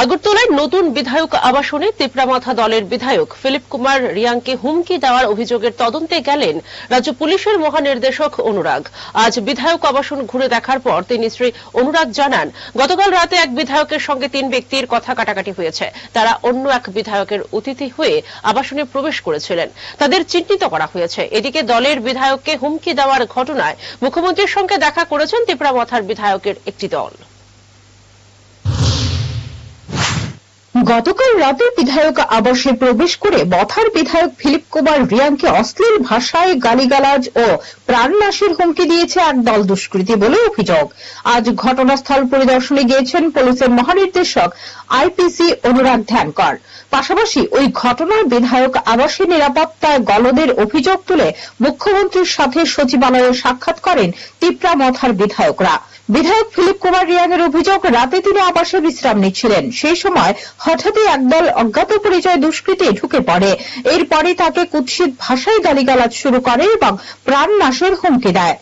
আগরতলায় নতুন বিধায়ক আবাসনে তিপ্রামাথা দলের বিধায়ক ফিলিপ কুমার রিয়াংকে হুমকি দেওয়ার অভিযোগের তদন্তে গেলেন রাজ্য পুলিশের মহানির্দেশক অনুরাগ। আজ বিধায়ক আবাসন ঘুরে দেখার পর তিনি শ্রী অনুরাগ জানান, গতকাল রাতে এক বিধায়কের সঙ্গে তিন ব্যক্তির কথা কাটাকাটি হয়েছে। তারা অন্য এক বিধায়কের অতিথি হয়ে আবাসনে প্রবেশ করেছিলেন। তাদের চিহ্নিত করা হয়েছে। এদিকে দলের বিধায়ককে হুমকি দেওয়ার ঘটনায় মুখ্যমন্ত্রীর সঙ্গে দেখা করেছেন তিপ্রামাথার বিধায়কের একটি দল। গতকাল রাতে বিধায়ক আবাসে প্রবেশ করে মথার বিধায়ক ফিলিপ কুমার রিয়াংকে অশ্লীল ভাষায় গালিগালাজ ও প্রাণনাশের হুমকি দিয়েছে এক দল দুষ্কৃতী বলে অভিযোগ। আজ ঘটনাস্থল পরিদর্শনে গিয়েছেন পুলিশের মহানির্দেশক আইপিসি অনুরাগ ধ্যানকর। পাশাপাশি ওই ঘটনার বিধায়ক আবাসের নিরাপত্তায় গলদের অভিযোগ তুলে মুখ্যমন্ত্রীর সাথে সচিবালয়ে সাক্ষাৎ করেন তিপ্রা মথার বিধায়করা। বিধায়ক ফিলিপ কুমার রিয়াংয়ের অভিযোগ, রাতে তিনি আবাসে বিশ্রাম নিচ্ছিলেন। সেই সময় হঠাৎই একদল অজ্ঞাত পরিচয় দুষ্কৃতী ঢুকে পড়ে। এরপরে তাকে কুৎসিত ভাষায় গালিগালাজ শুরু করে এবং প্রাণ নাশের হুমকি দেয়।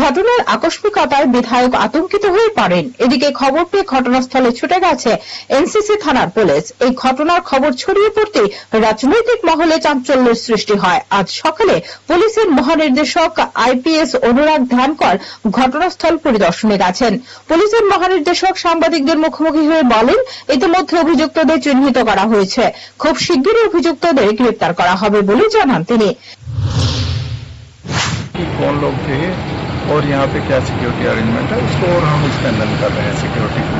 ঘটনার আকস্মিকতায় বিধায়ক আতঙ্কিত হয়ে পড়েন। এদিকে খবর পেয়ে ঘটনাস্থলে ছুটে গেছে এনসিসি থানার পুলিশ। এই ঘটনার খবর ছড়িয়ে পড়তে রাজনৈতিক মহলে চাঞ্চল্যের সৃষ্টি হয়। আজ সকালে পুলিশের মহানির্দেশক আইপিএস অনুরাগ ধ্যানকর ঘটনাস্থল পরিদর্শনে গেছেন পুলিশের মহানির্দেশক সাংবাদিকদের মুখোমুখি হয়ে বলেন ইতিমধ্যে অভিযুক্তদের চিহ্নিত করা হয়েছে খুব শিগগিরই অভিযুক্তদের গ্রেপ্তার করা হবে বলে জানান তিনি कि कौन लोग थे और यहाँ पे क्या सिक्योरिटी अरेंजमेंट है उसको और हम स्ट्रेंथन कर रहे हैं सिक्योरिटी को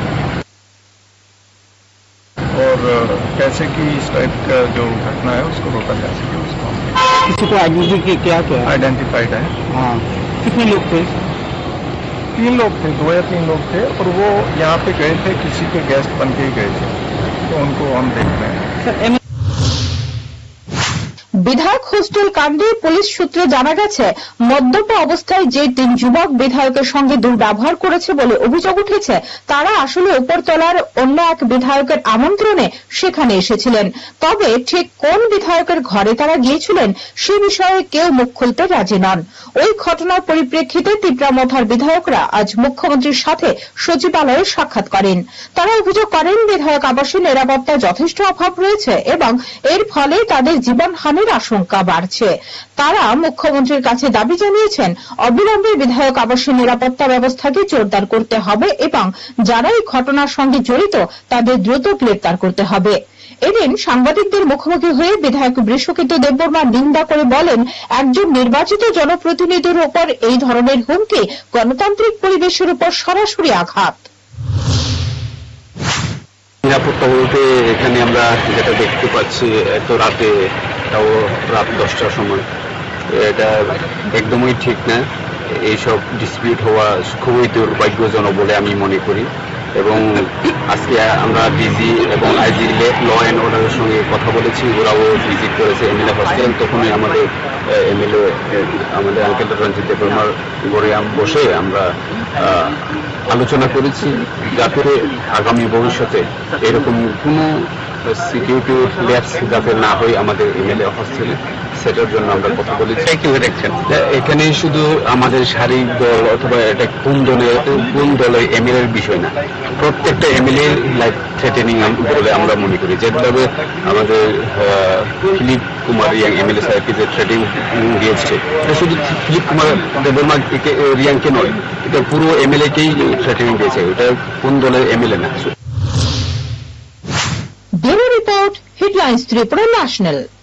और अ, कैसे कि इस टाइप का जो घटना है उसको रोका जा सके उसको किसी को आइडेंटिटी के क्या क्या है आइडेंटिफाइड है हाँ कितने लोग थे तीन लोग थे, दो या तीन लोग थे, और वो यहाँ पे गए थे, किसी के गेस्ट बन के ही गए थे। तो उनको हम देख रहे हैं। বিধায়ক হোস্টেল কাণ্ডে পুলিশ সূত্রে জানা গেছে, মদ্যপ অবস্থায় যে তিন যুবক বিধায়কের সঙ্গে দুর্ব্যবহার করেছে বলে অভিযোগ উঠেছে, তারা আসলে উপরতলার অন্য এক বিধায়কের আমন্ত্রণে সেখানে এসেছিলেন। তবে ঠিক কোন বিধায়কের ঘরে তারা গিয়েছিলেন, সে বিষয়ে কেউ মুখ খুলতে রাজি নন। ওই ঘটনার পরিপ্রেক্ষিতে তিপ্রামথার বিধায়করা আজ মুখ্যমন্ত্রীর সাথে সচিবালয়ে সাক্ষাৎ করেন। তারা অভিযোগ করেন, বিধায়ক আবাসে নিরাপত্তার যথেষ্ট অভাব রয়েছে এবং এর ফলে তাদের জীবনহানির আশঙ্কা বাড়ছে। তারা মুখ্যমন্ত্রীর কাছে দাবি জানিয়েছেন, অবিলম্বে বিধায়ক আবাসের নিরাপত্তা ব্যবস্থাকে জোরদার করতে হবে এবং যারা এই ঘটনার সঙ্গে জড়িত তাদের দ্রুত গ্রেপ্তার করতে হবে। এদিন সাংবাদিকদের মুখোমুখি হয়ে বিধায়ক বৃষকেতু দেববর্মা নিন্দা করে বলেন, একজন নির্বাচিত জনপ্রতিনিধির উপর এই ধরনের হুমকি গণতান্ত্রিক পরিবেশের উপর সরাসরি আঘাত। নিরাপত্তা বলতে এখানে আমরা যেটা দেখতে পাচ্ছি, এত রাতে তাও রাত দশটার সময়। এটা একদমই ঠিক না। এইসব ডিসপিউট হওয়া খুবই দুর্ভাগ্যজনক বলে আমি মনে করি। এবং আজকে আমরা ডিজি এবং আইজি ল অ্যান্ড অর্ডারের সঙ্গে কথা বলেছি। ওরাও ভিজিট করেছে এমএলএ হসপিটাল তখনই আমাদের এমএলএ আমাদের আঙ্কেল রঞ্জিত দেবর্মার ঘরে বসে আমরা আলোচনা করেছি। যাতে আগামী ভবিষ্যতে এরকম কোনো সিকিউরিটি ল্যাপস যাতে না হয় আমাদের এমএলএ হস্টেলে সেটার জন্য আমরা কথা বলেছি। কি দেখছেন? এখানে শুধু আমাদের শারীরিক দল অথবা এটা কোন দলে কোন দলে এমএলএ এর বিষয় না প্রত্যেকটা এমএলএ লাইফ থ্রেটেনিং বলে আমরা মনে করি। যেভাবে আমাদের ফিলিপ কুমার রিয়াং এমএলএ সাহেবকে যে থ্রেটিং দিয়েছে এটা শুধু ফিলিপ কুমার দেবর্মা রিয়াংকে নয় এটা পুরো এমএলএ কেই থ্রেটিং দিয়েছে। এটা কোন দলের এমএলএ না Gunja is Tripura national.